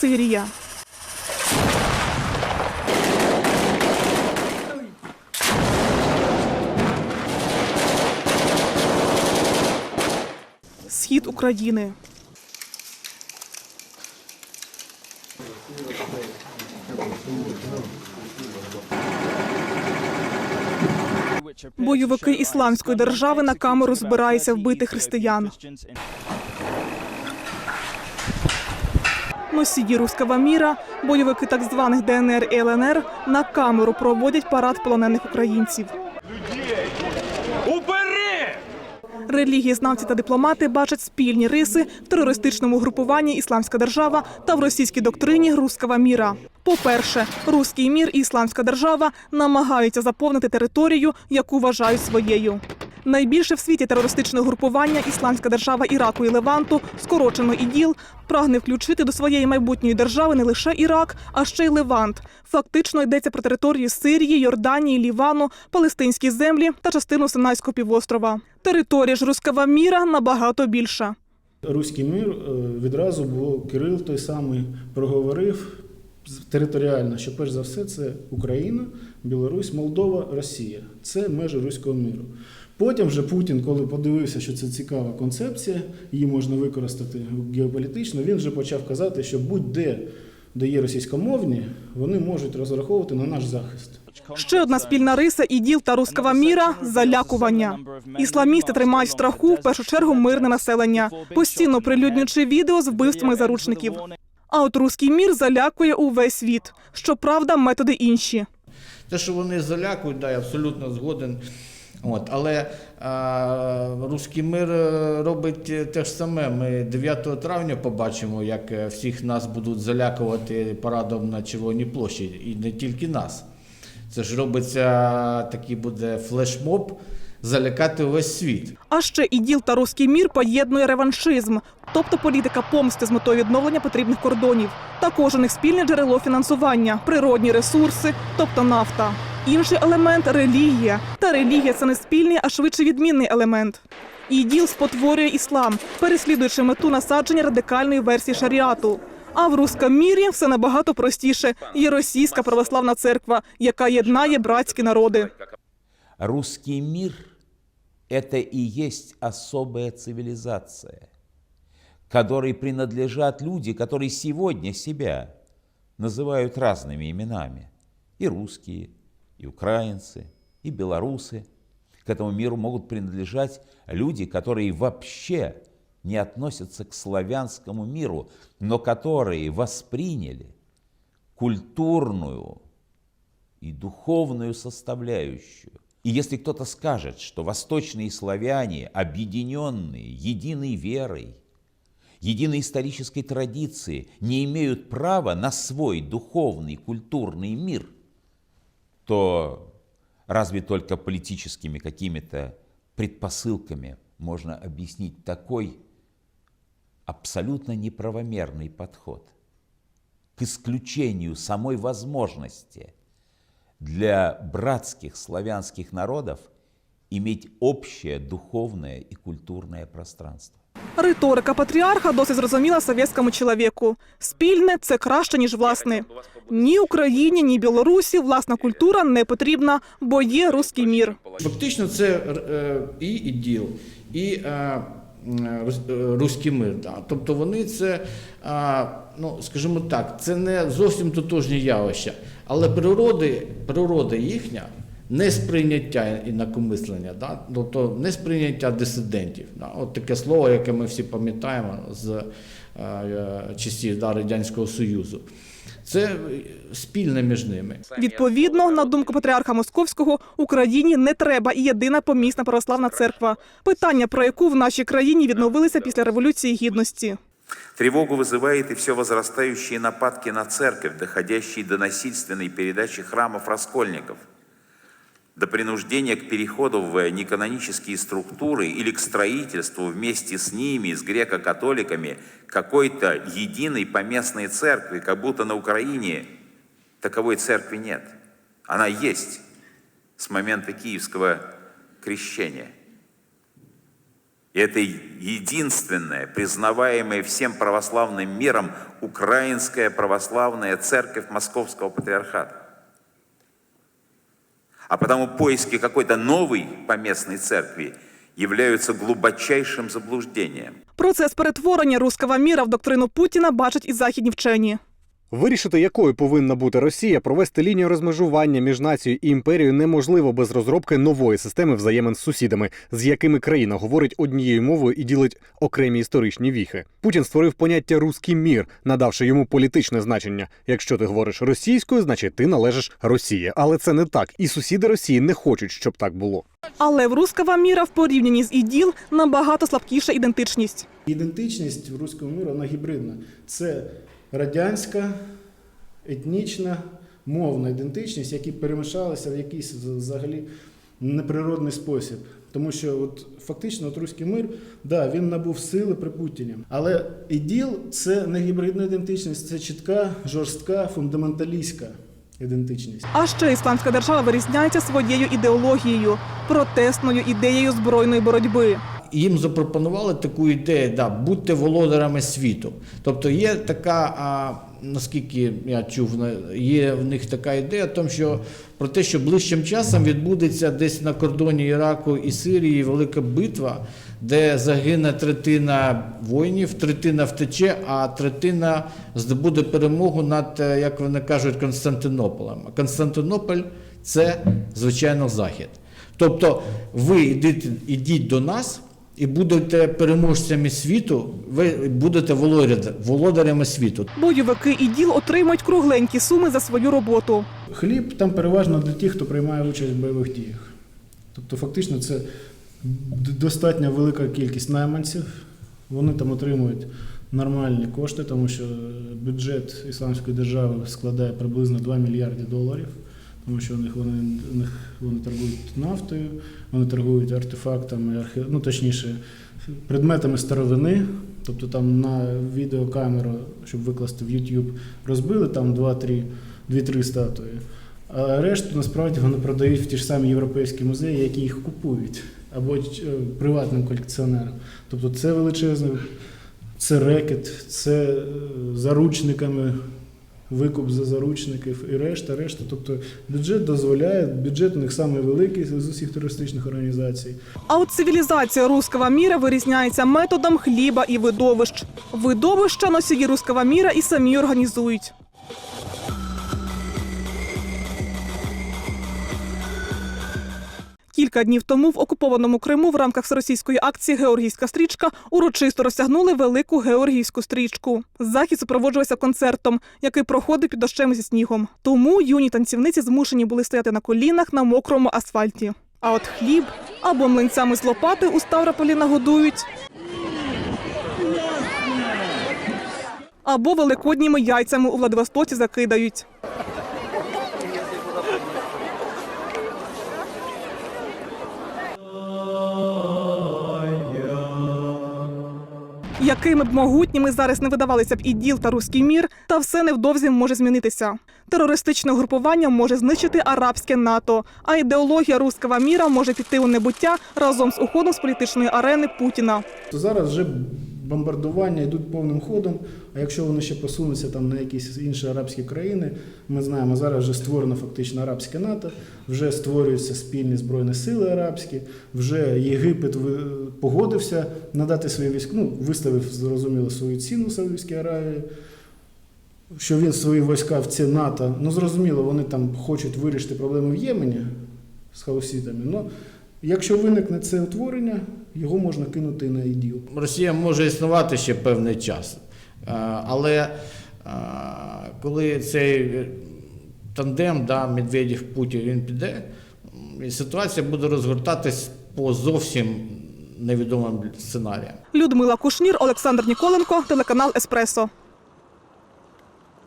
Сирія. Схід України. Бойовики ісламської держави на камеру збираються вбити християн. Носії руського міра, бойовики так званих ДНР і ЛНР на камеру проводять парад полонених українців. Убери! Релігієзнавці та дипломати бачать спільні риси в терористичному групуванні Ісламська держава та в російській доктрині руського міра. По-перше, руський мір і Ісламська держава намагаються заповнити територію, яку вважають своєю. Найбільше в світі терористичне групування Ісламська держава Іраку і Леванту, скорочено ІДІЛ, прагне включити до своєї майбутньої держави не лише Ірак, а ще й Левант. Фактично йдеться про території Сирії, Йорданії, Лівану, палестинські землі та частину Синайського півострова. Територія ж руського міра набагато більша. Руський мір е, відразу було Кирил той самий проговорив територіально, що перш за все це Україна, Білорусь, Молдова, Росія. Це межі руського міру. Потім вже Путін, коли подивився, що це цікава концепція, її можна використати геополітично, він вже почав казати, що будь-де, де є російськомовні, вони можуть розраховувати на наш захист. Ще одна спільна риса іділ та руського міра залякування. Ісламісти тримають в страху в першу чергу мирне населення, постійно прилюднюючи відео з вбивствами заручників. А от руський мір залякує увесь світ. Щоправда, методи інші. Те, що вони залякують, да, я абсолютно згоден. От, але а, руський мир робить те ж саме. Ми 9 травня побачимо, як е, всіх нас будуть залякувати парадом на Червоній площі, і не тільки нас. Це ж робиться такий буде флешмоб залякати весь світ. А ще іділ та руський мір поєднує реваншизм, тобто політика помсти з метою відновлення потрібних кордонів. Також у них спільне джерело фінансування, природні ресурси, тобто нафта. Інший елемент релігія. Та релігія це не спільний, а швидше відмінний елемент. Іділ спотворює іслам, переслідуючи мету насадження радикальної версії шаріату. А в руському мірі все набагато простіше. Є російська православна церква, яка єднає братські народи. Русский мир – это и есть особая цивилизация, которой принадлежат люди, которые сегодня себя называют разными именами. И русские, и украинцы, и белорусы. К этому миру могут принадлежать люди, которые вообще не относятся к славянскому миру, но которые восприняли культурную и духовную составляющую. И если кто-то скажет, что восточные славяне, объединенные единой верой, единой исторической традицией, не имеют права на свой духовный, культурный мир, то разве только политическими какими-то предпосылками можно объяснить такой абсолютно неправомерный подход к исключению самой возможности для братских славянских народов иметь общее духовное и культурное пространство. Риторика патріарха досить зрозуміла совєтському чоловіку. Спільне це краще, ніж власне. Ні Україні, ні Білорусі власна культура не потрібна, бо є руський мір. Фактично, це е, і іділ, і е, е, руський мир. Тобто вони це, ну скажімо так, це не зовсім тотожні явища, але природи, природа їхня. Несприйняття інакомислення, да? тобто несприйняття дисидентів. Да? От таке слово, яке ми всі пам'ятаємо з е, е, часів да, Радянського Союзу. Це спільне між ними. Відповідно, на думку патріарха Московського, Україні не треба і єдина помісна православна церква. Питання, про яку в нашій країні відновилися після революції гідності. Тревогу вызывает и все возрастающие нападки на церковь, доходящие до насильственной передачи храмов раскольников, до принуждения к переходу в неканонические структуры или к строительству вместе с ними, с греко-католиками, какой-то единой поместной церкви, как будто на Украине таковой церкви нет. Она есть с момента Киевского крещения. И это единственная, признаваемая всем православным миром, Украинская православная церковь Московского патриархата. А потому поиски какой-то новой поместной церкви являются глубочайшим заблуждением. Процес перетворення руского міра в доктрину Путіна бачать і західні вчені. Вирішити, якою повинна бути Росія, провести лінію розмежування між нацією і імперією неможливо без розробки нової системи взаємин з сусідами, з якими країна говорить однією мовою і ділить окремі історичні віхи. Путін створив поняття руський мір, надавши йому політичне значення. Якщо ти говориш російською, значить ти належиш Росії. Але це не так, і сусіди Росії не хочуть, щоб так було. Але в руского міра в порівнянні з іділ набагато слабкіша ідентичність. Ідентичність в руському міру вона гібридна. Це радянська, етнічна, мовна ідентичність, які перемішалися в якийсь взагалі неприродний спосіб. Тому що от, фактично от руський мир, да, він набув сили при Путіні. Але іділ це не гібридна ідентичність, це чітка, жорстка, фундаменталістська ідентичність. А ще ісламська держава вирізняється своєю ідеологією, протестною ідеєю збройної боротьби. Їм запропонували таку ідею, да, будьте володарями світу. Тобто є така, а, наскільки я чув, є в них така ідея, тому що про те, що ближчим часом відбудеться десь на кордоні Іраку і Сирії велика битва, де загине третина воїнів, третина втече, а третина здобуде перемогу над, е, як вони кажуть, Константинополем. Константинополь це, звичайно, захід. Тобто ви йдіть, ідіть до нас і будете переможцями світу, ви будете володар- володарями світу. Бойовики іділ отримують кругленькі суми за свою роботу. Хліб там переважно для тих, хто приймає участь в бойових діях. Тобто, фактично, це достатньо велика кількість найманців. Вони там отримують нормальні кошти, тому що бюджет Ісламської держави складає приблизно 2 мільярди доларів. Тому що у них вони, у них вони торгують нафтою, вони торгують артефактами, архе... ну точніше, предметами старовини. Тобто там на відеокамеру, щоб викласти в YouTube, розбили там 2-3 2-3 статуї. А решту насправді вони продають в ті ж самі європейські музеї, які їх купують, або е, приватним колекціонерам. Тобто це величезний, це рекет, це е, заручниками, викуп за заручників і решта, решта. Тобто бюджет дозволяє, бюджет у них найвеликий з усіх туристичних організацій. А от цивілізація руского міра вирізняється методом хліба і видовищ. Видовища носії руского міра і самі організують. Кілька днів тому в окупованому Криму в рамках всеросійської акції Георгійська стрічка урочисто розтягнули велику георгійську стрічку. Захід супроводжувався концертом, який проходив під дощем зі снігом. Тому юні танцівниці змушені були стояти на колінах на мокрому асфальті. А от хліб або млинцями з лопати у Ставрополі нагодують. Або великодніми яйцями у Владивостоці закидають. Якими б могутніми зараз не видавалися б іділ та руський мір, та все невдовзі може змінитися. Терористичне групування може знищити арабське НАТО, а ідеологія руского міра може піти у небуття разом з уходом з політичної арени Путіна. Зараз вже бомбардування йдуть повним ходом. А якщо вони ще посунуться там на якісь інші арабські країни, ми знаємо, зараз вже створено фактично арабське НАТО, вже створюються спільні збройні сили арабські, вже Єгипет погодився надати свої військ, ну, виставив зрозуміло свою ціну Саудівській Аравії. Що він свої війська в ці НАТО, ну зрозуміло, вони там хочуть вирішити проблеми в Ємені з хаусітами. Ну, якщо виникне це утворення, його можна кинути на іділ. Росія може існувати ще певний час. Е, Але е, коли цей тандем, да, Медведєв Путін він піде, і ситуація буде розгортатись по зовсім невідомим сценаріям. Людмила Кушнір, Олександр Ніколенко, телеканал Еспресо.